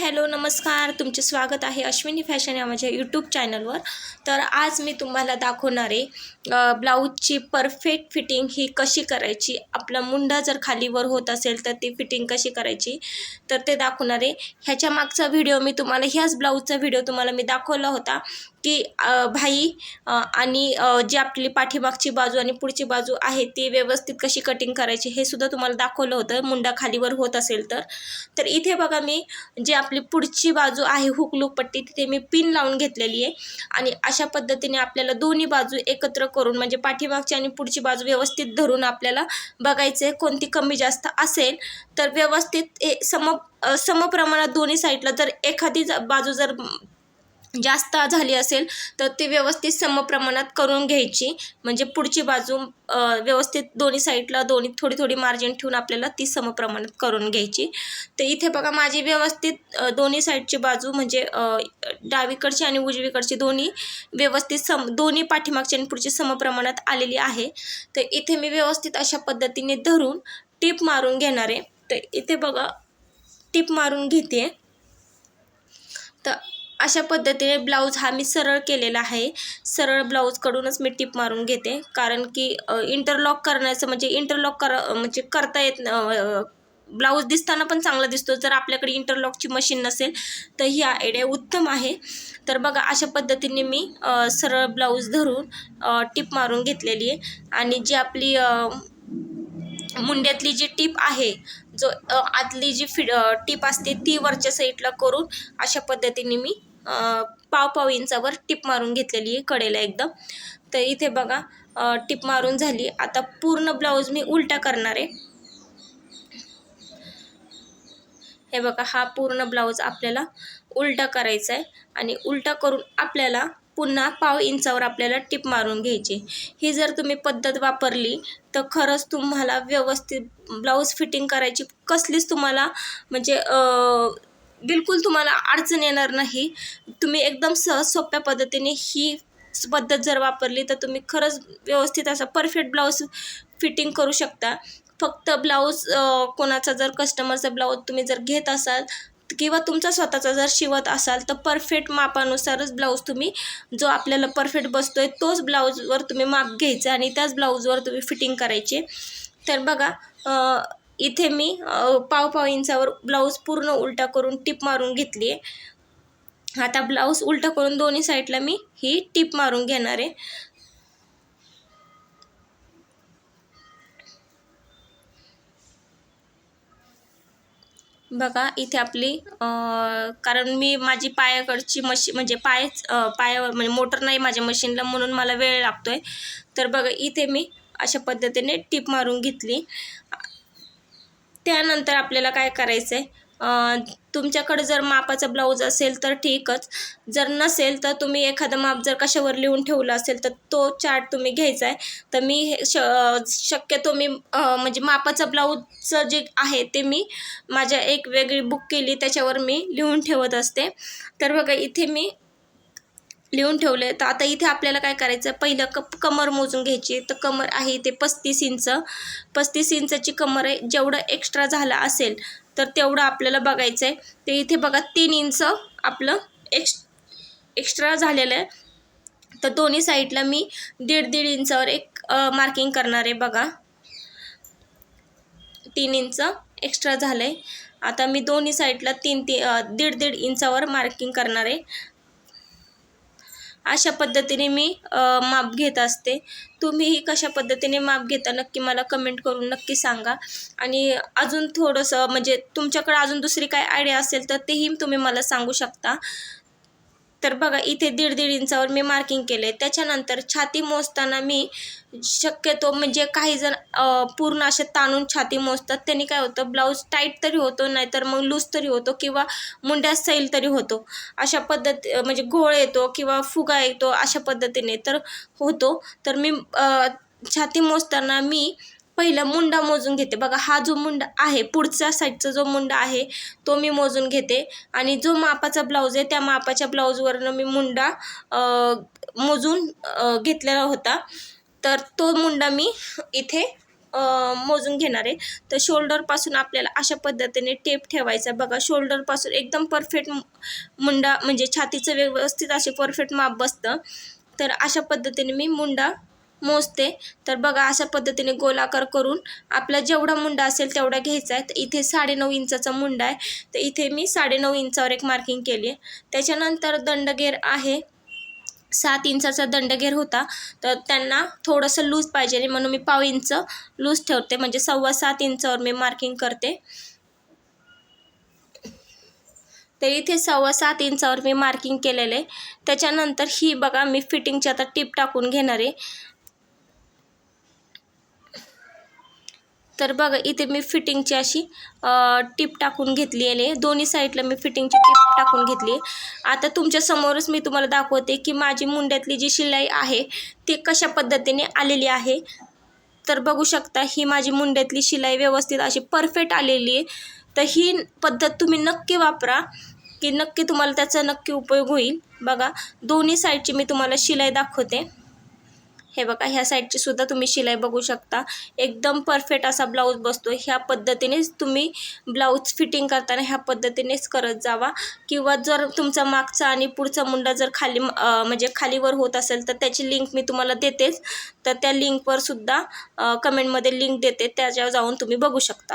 Hello नमस्कार. तुमचे स्वागत आहे अश्विनी फॅशन या माझ्या यूट्यूब चॅनलवर तर आज मी तुम्हाला दाखवणार आहे ब्लाऊजची परफेक्ट फिटिंग ही कशी करायची? आपला मुंडा जर खालीवर होत असेल तर ती फिटिंग कशी करायची? तर ते दाखवणार आहे. ह्याच्या मागचा व्हिडिओ मी तुम्हाला ह्याच ब्लाऊजचा व्हिडिओ तुम्हाला मी दाखवला होता की भाई आणि जी आपली पाठीमागची बाजू आणि पुढची बाजू आहे ती व्यवस्थित कशी कटिंग करायची हे सुद्धा तुम्हाला दाखवलं होतं मुंडा खालीवर होत असेल तर. तर इथे बघा मी जी आपली पुढची बाजू आहे हुक लूक पट्टी तिथे मी पिन लावून घेतलेली आहे. आणि अशा पद्धतीने आपल्याला दोन्ही बाजू एकत्र करून म्हणजे पाठीमागची आणि पुढची बाजू व्यवस्थित धरून आपल्याला बघायचं आहे कोणती कमी जास्त असेल तर व्यवस्थित सम समप्रमाणात दोन्ही साईडला जर एखादी ज- बाजू जर जास्त झाली असेल तर ती व्यवस्थित समप्रमाणात करून घ्यायची. म्हणजे पुढची बाजू व्यवस्थित दोन्ही साईडला दोन्ही थोडी थोडी मार्जिन ठेवून आपल्याला ती समप्रमाणात करून घ्यायची. तर इथे बघा माझी व्यवस्थित दोन्ही साईडची बाजू म्हणजे डावीकडची आणि उजवीकडची दोन्ही व्यवस्थित सम दोन्ही पाठीमागची आणि पुढची समप्रमाणात आलेली आहे. तर इथे मी व्यवस्थित अशा पद्धतीने धरून टीप मारून घेणार आहे. तर इथे बघा टीप मारून घेते तर अशा पद्धतीने ब्लाऊज हा मी सरळ केलेला आहे. सरळ ब्लाऊजकडूनच मी टिप मारून घेते. कारण की इंटरलॉक करण्याचं म्हणजे इंटरलॉक कर म्हणजे करता येत ब्लाऊज दिसताना पण चांगला दिसतो. जर आपल्याकडे इंटरलॉकची मशीन नसेल तर ही आयडिया उत्तम आहे. तर बघा अशा पद्धतीने मी सरळ ब्लाऊज धरून टिप मारून घेतलेली आहे. आणि जी आपली मुंड्यातली जी टीप आहे जो आतली जी फि टीप असते ती वरच्या साईडला करून अशा पद्धतीने मी पाव पाव इंचावर टिप मारून घेतलेली आहे कडेला एकदम. तर इथे बघा टिप मारून झाली. आता पूर्ण ब्लाऊज मी उलटा करणार आहे. हे बघा हा पूर्ण ब्लाऊज आपल्याला उलटा करायचा आहे. आणि उलटा करून आपल्याला पुन्हा पाव इंचावर आपल्याला टिप मारून घ्यायची ही जर तुम्ही पद्धत वापरली तर खरंच तुम्हाला व्यवस्थित ब्लाऊज फिटिंग करायची कसलीच तुम्हाला म्हणजे बिलकुल तुम्हाला अडचण येणार नाही. तुम्ही एकदम सहज सोप्या पद्धतीने ही पद्धत जर वापरली तर तुम्ही खरंच व्यवस्थित असा परफेक्ट ब्लाऊज फिटिंग करू शकता. फक्त ब्लाऊज कोणाचा जर कस्टमरचा ब्लाऊज तुम्ही जर घेत असाल किंवा तुमचा स्वतःचा जर शिवत असाल तर परफेक्ट मापानुसारच ब्लाऊज तुम्ही जो आपल्याला परफेक्ट बसतो आहे तोच ब्लाऊजवर तुम्ही माप घ्यायचं आणि त्याच ब्लाऊजवर तुम्ही फिटिंग करायचे. तर बघा इथे मी पाव पाव इंचावर ब्लाऊज पूर्ण उलटा करून टिप मारून घेतली आहे आता ब्लाऊज उलटा करून दोन्ही साईडला मी ही टिप मारून घेणार आहे. बघा इथे आपली कारण मी माझी पायाकडची मशी म्हणजे पाय पायावर म्हणजे मोटर नाही माझ्या मशीनला म्हणून मला वेळ लागतो आहे तर बघा इथे मी अशा पद्धतीने टीप मारून घेतली. त्यानंतर आपल्याला काय करायचं आहे तुमच्याकडे जर मापाचा ब्लाऊज असेल तर ठीकच. जर नसेल तर तुम्ही एखादं माप जर कशावर लिहून ठेवलं असेल तर तो चार्ट तुम्ही घ्यायचा आहे तर मी हे श शक्यतो मी म्हणजे मापाचा ब्लाऊजचं जे आहे ते मी माझ्या एक वेगळी बुक केली त्याच्यावर मी लिहून ठेवत असते. तर बघा इथे मी लिहून ठेवले तर आता इथे आपल्याला काय करायचं पहिलं क कमर मोजून घ्यायची. तर कमर आहे इथे पस्तीस इंच. पस्तीस इंचाची कमर आहे. जेवढं एक्स्ट्रा झालं असेल तर तेवढं आपल्याला बघायचं आहे ते इथे बघा तीन इंच आपलं एक्स एक्स्ट्रा झालेलं आहे. तर दोन्ही साईडला मी दीड दीड इंचावर एक मार्किंग करणार आहे बघा. तीन इंच एक्स्ट्रा झालं आहे आता मी दोन्ही साईडला तीन ती दीड दीड इंचावर मार्किंग करणार आहे. अशा पद्धतीने मी माप घेत असते. तुम्हीही कशा पद्धतीने माप घेता नक्की मला कमेंट करून नक्की सांगा. आणि अजून थोडंसं म्हणजे तुमच्याकडे अजून दुसरी काय आयडिया असेल तर तेही तुम्ही मला सांगू शकता. तर बघा इथे दीड दीड इंचावर मी मार्किंग केले त्याच्यानंतर छाती मोजताना मी शक्यतो म्हणजे काही जण पूर्ण असे ताणून छाती मोजतात. त्यांनी काय होतं ब्लाऊज टाईट तरी होतो नाहीतर मग लूज तरी होतो किंवा मुंड्यात सैल तरी होतो. अशा पद्धती म्हणजे घोळ येतो किंवा फुगा येतो अशा पद्धतीने तर होतो. तर मी छाती मोजताना मी पहिला मुंडा मोजून घेते. बघा हा जो मुंडा आहे पुढच्या साईडचा जो मुंडा आहे तो मी मोजून घेते. आणि जो मापाचा ब्लाऊज आहे त्या मापाच्या ब्लाऊजवरनं मी मुंडा मोजून घेतलेला होता. तर तो मुंडा मी इथे मोजून घेणार आहे. तर शोल्डरपासून आपल्याला अशा पद्धतीने टेप ठेवायचा बघा शोल्डरपासून एकदम परफेक्ट मुंडा म्हणजे छातीचं व्यवस्थित असे परफेक्ट माप बसतं. तर अशा पद्धतीने मी मुंडा मोजते. तर बघा अशा पद्धतीने गोलाकार करून आपला जेवढा मुंडा असेल तेवढा घ्यायचा आहे. तर इथे साडेनऊ इंचाचा मुंडा आहे. तर इथे मी साडेनऊ इंचावर एक मार्किंग केली आहे. त्याच्यानंतर दंडगेर आहे. सात इंचाचा दंडगेर होता. तर त्यांना थोडंसं लूज पाहिजे म्हणून मी पाव इंच लूज ठेवते. म्हणजे सव्वा सात इंचावर मी मार्किंग करते. तर इथे सव्वा सात इंचावर मी मार्किंग केलेलं आहे. त्याच्यानंतर ही बघा मी फिटिंगची आता टीप टाकून घेणार आहे. तर बघा इथे मी फिटिंगची अशी टिप टाकून घेतली आहे. दोन्ही साईडला मी फिटिंगची टिप टाकून घेतली आहे. आता तुमच्यासमोरच मी तुम्हाला दाखवते की माझी मुंड्यातली जी शिलाई आहे ती कशा पद्धतीने आलेली आहे. तर बघू शकता ही माझी मुंड्यातली शिलाई व्यवस्थित अशी परफेक्ट आलेली आहे. तर ही पद्धत तुम्ही नक्की वापरा की नक्की तुम्हाला त्याचा नक्की उपयोग होईल. बघा दोन्ही साईडची मी तुम्हाला शिलाई दाखवते. हे बघा ह्या साईडची सुद्धा तुम्ही शिलाई बघू शकता. एकदम परफेक्ट असा ब्लाऊज बसतो ह्या पद्धतीनेच तुम्ही ब्लाऊज फिटिंग करताना ह्या पद्धतीनेच करत जावा. किंवा जर तुमचा मागचा आणि पुढचा मुंडा जर खाली म्हणजे खालीवर होत असेल तर त्याची लिंक मी तुम्हाला देतेच. तर त्या लिंकवर सुद्धा कमेंटमध्ये लिंक देते. त्याच्यावर जाऊन तुम्ही बघू शकता.